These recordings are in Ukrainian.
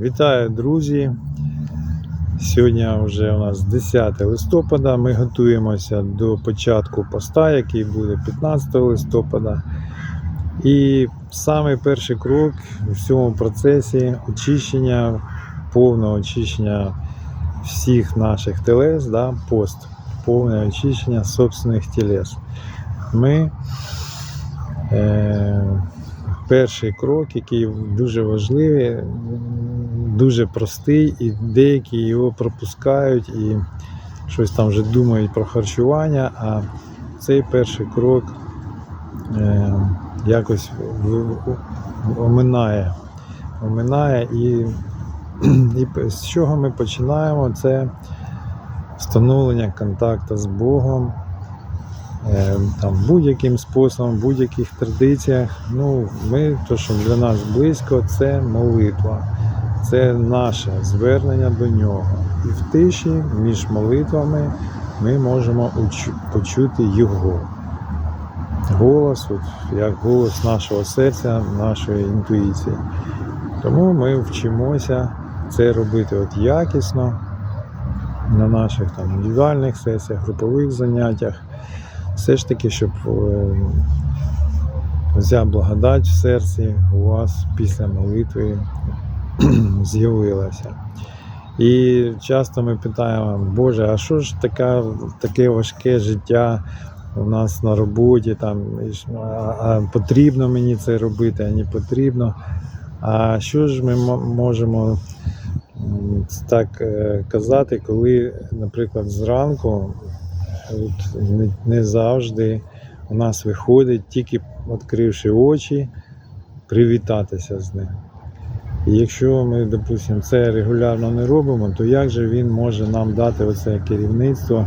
Вітаю, друзі! Сьогодні вже у нас 10 листопада. Ми готуємося до початку поста, який буде 15 листопада. І самий перший крок у цьому процесі очищення, повного очищення всіх наших телес, да, пост, повне очищення собственних тілес. Ми е, перший крок, який дуже важливий, дуже простий, і деякі його пропускають і щось там вже думають про харчування, а цей перший крок е, якось оминає. Оминає і, і з чого ми починаємо? Це встановлення контакту з Богом. е, Там, будь-яким способом, в будь-яких традиціях. Ну, ми, то, що для нас близько, це молитва, це наше звернення до нього. І в тиші між молитвами ми можемо почути Його голос, от, як голос нашого серця, нашої інтуїції. Тому ми вчимося це робити от якісно на наших там індивідуальних сесіях, групових заняттях. Все ж таки, щоб е, ця благодать в серці у вас після молитви з'явилася. І часто ми питаємо, Боже, а що ж така, таке важке життя у нас на роботі, там, а, потрібно мені це робити, а не потрібно. А що ж ми можемо так е, казати, коли, наприклад, зранку от, не завжди у нас виходить, тільки відкривши очі, привітатися з ним. Якщо ми, допустимо, це регулярно не робимо, то як же він може нам дати оце керівництво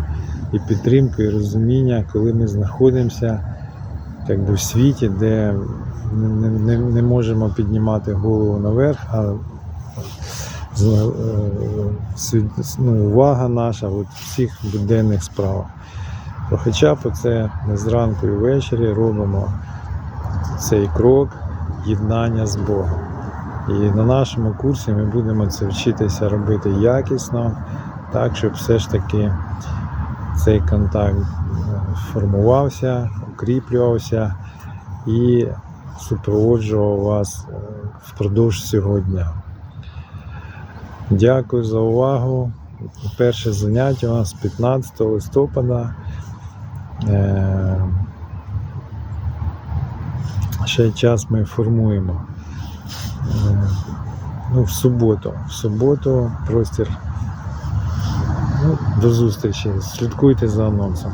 і підтримку, і розуміння, коли ми знаходимося так би, в світі, де не, не, не можемо піднімати голову наверх, а е, ну, увага наша от, всіх буденних справах. То хоча б це ми зранку і ввечері робимо цей крок єднання з Богом. І на нашому курсі ми будемо це вчитися робити якісно, так, щоб все ж таки цей контакт е, формувався, укріплювався і супроводжував вас е, впродовж цього дня. Дякую за увагу. Перше заняття у нас 15 листопада. Е, Ще час ми формуємо. Ну, в суботу. В суботу простір. Ну, до зустрічі. Слідкуйте за анонсом.